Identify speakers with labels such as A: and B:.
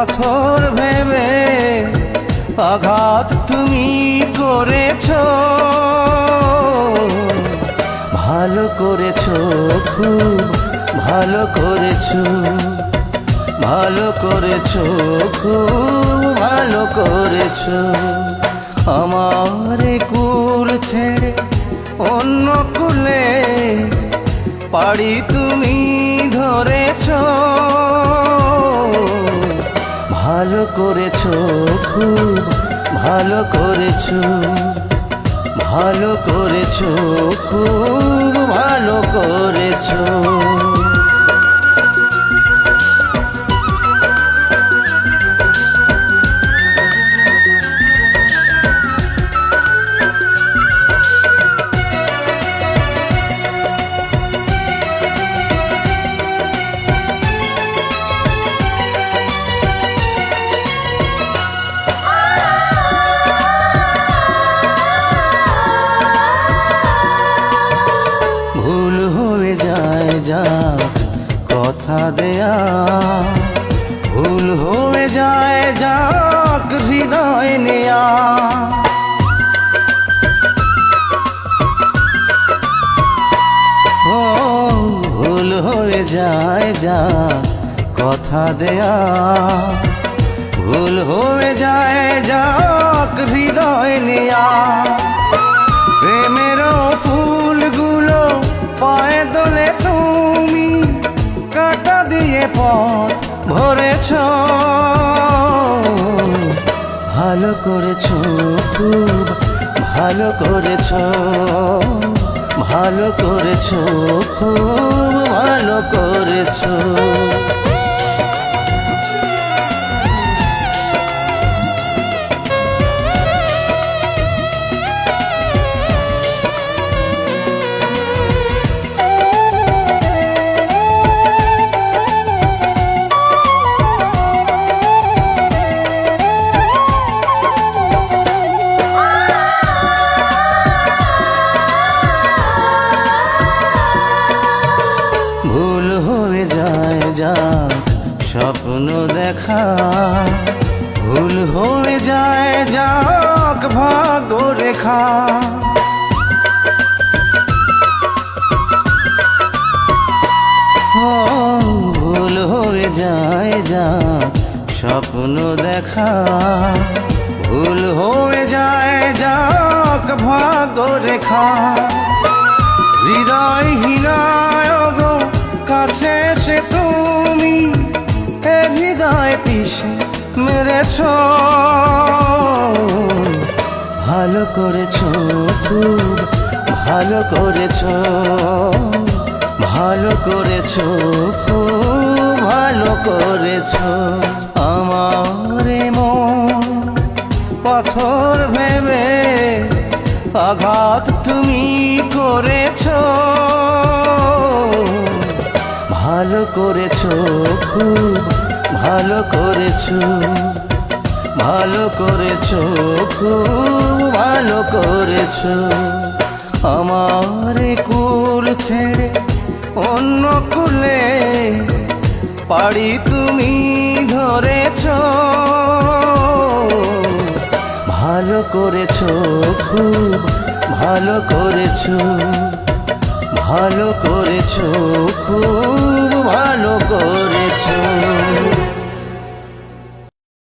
A: পাথর ভেবে আঘাত তুমি করেছ। ভালো করেছ, খুব ভালো করেছ। ভালো করেছ, খুব ভালো করেছ। আমার কুল ছেড়ে অন্য কুলে, পাড়ি তুমি ধরেছ। করেছ খুব ভালো করেছ ভালো করেছ খুব ভালো করেছ। যায় যা, কথা দেয়া। ভুল হয়ে যায় যাক হৃদয় নেয়া। প্রেমেরও ফুলগুলো পায়ে দোলে তুমি, কাটা দিয়ে পথ ভরেছ। ভালো করেছ, খুব ভালো করেছ। ভালো করেছ, খুব করেছো দেখা। ভুল হয়ে যায় যাক ভাগ্য রেখা। ভুল হয়ে যায় যা স্বপ্ন দেখা। ভুল হয়ে যায় যাক ভাগ্য রেখা। হৃদয় মেরেছ। ভালো করেছ খুব, ভালো করেছ, ভালো করেছ খুব, ভালো করেছ। আমার পাথর ভেবে আঘাত তুমি করেছ। ভালো করেছ খুব ভালো করেছ ভালো করেছ, খুব ভালো করেছ। আমার কুল ছেড়ে অন্য কুলে পাড়ি তুমি ধরেছ। ভালো করেছ, খুব ভালো করেছ ভালো করেছ, খুব ভালো